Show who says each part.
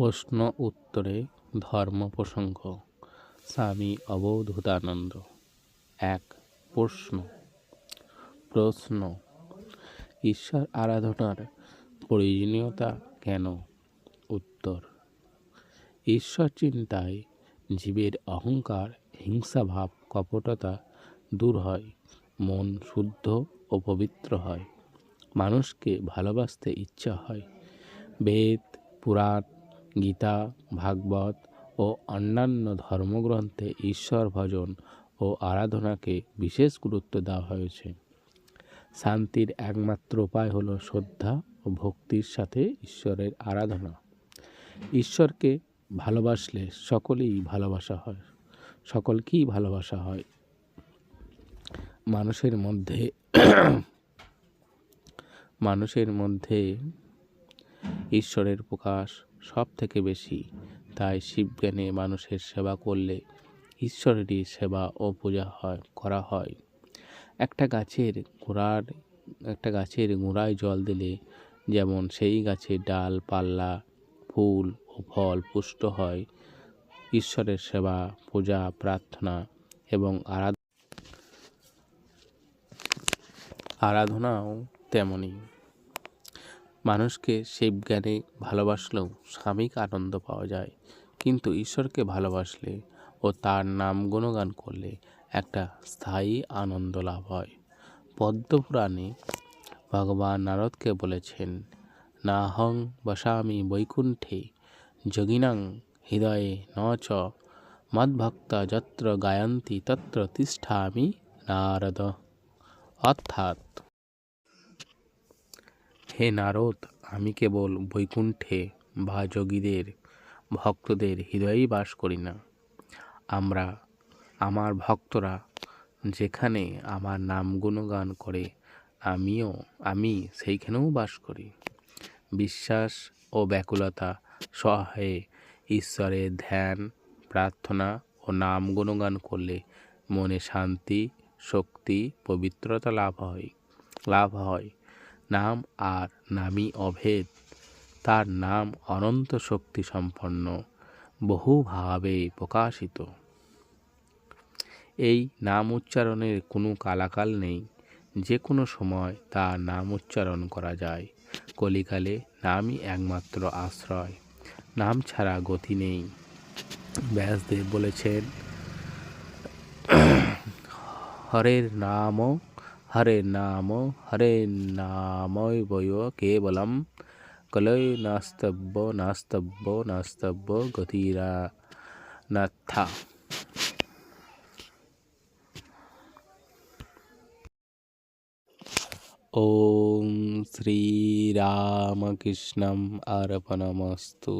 Speaker 1: প্রশ্ন উত্তরে ধর্ম প্রসঙ্গ স্বামী অবধূতানন্দ। এক, প্রশ্ন। প্রশ্ন, ঈশ্বর আরাধনার প্রয়োজনীয়তা কেন? উত্তর, ঈশ্বর চিন্তায় জীবের অহংকার হিংসাভাব কপটতা দূর হয়, মন শুদ্ধ ও পবিত্র হয়, মানুষকে ভালোবাসতে ইচ্ছা হয়। বেদ, পুরাণ গীতা, ভাগবত ও অন্যান্য ধর্মগ্রন্থে ঈশ্বর ভজন ও আরাধনাকে বিশেষ গুরুত্ব দেওয়া হয়েছে। শান্তির একমাত্র উপায় হলো শ্রদ্ধা ও ভক্তির সাথে ঈশ্বরের আরাধনা। ঈশ্বরকে ভালোবাসলে সকলেই ভালোবাসা হয়, সকলকেই ভালোবাসা হয়। মানুষের মধ্যে মানুষের মধ্যে ঈশ্বরের প্রকাশ সব থেকে বেশি। তাই শিবজ্ঞানে মানুষের সেবা করলে ঈশ্বরেরই সেবা ও পূজা হয়, করা হয়। একটা গাছের গোড়ার, একটা গাছের গোড়ায় জল দিলে যেমন সেই গাছের ডাল, পাল্লা, ফুল ও ফল পুষ্ট হয়, ঈশ্বরের সেবা, পূজা, প্রার্থনা এবং আরাধ আরাধনাও তেমনই। মানুষকে শিবজ্ঞানে ভালোবাসলেও স্বামীক আনন্দ পাওয়া যায়। কিন্তু ঈশ্বরকে ভালোবাসলে ও তার নাম গুণগান করলে একটা স্থায়ী আনন্দ লাভ হয়। পদ্মপুরাণে ভগবান নারদকে বলেছেন না হং বসামি বৈকুণ্ঠে, যোগিনাং হৃদয়ে ন চ, মদ্ভক্তা যত্র গায়ন্তি তত্র তিষ্ঠামি নারদ। অর্থাৎ হে নারদ, আমি কেবল বৈকুণ্ঠে বা যোগীদের ভক্তদের হৃদয়েই বাস করি না। আমরা, আমার ভক্তরা, যেখানে আমার নাম গুণগান করে, আমিও, আমি সেইখানেও বাস করি। বিশ্বাস ও ব্যাকুলতা সহায়ে ঈশ্বরের ধ্যান, প্রার্থনা ও নাম গুণগান করলে মনে শান্তি, শক্তি, পবিত্রতা লাভ হয়। লাভ হয়। নাম আর নামই অভেদ। তার নাম অনন্ত শক্তি সম্পন্ন বহুভাবে প্রকাশিত। এই নাম উচ্চারণের কোনো কালাকাল নেই। যে কোনো সময় তার নাম উচ্চারণ করা যায়। কলিকালে নামই একমাত্র আশ্রয়। নাম ছাড়া গতি নেই। ব্যাসদেব বলেছেন, হরের নাম हरे नाम हरे नाम भयो केवलम। कलै नास्तब्ब नास्तब्ब नास्तब्ब गतिरा नाथ। ओम श्री रामकृष्णम अर्पणमस्तु।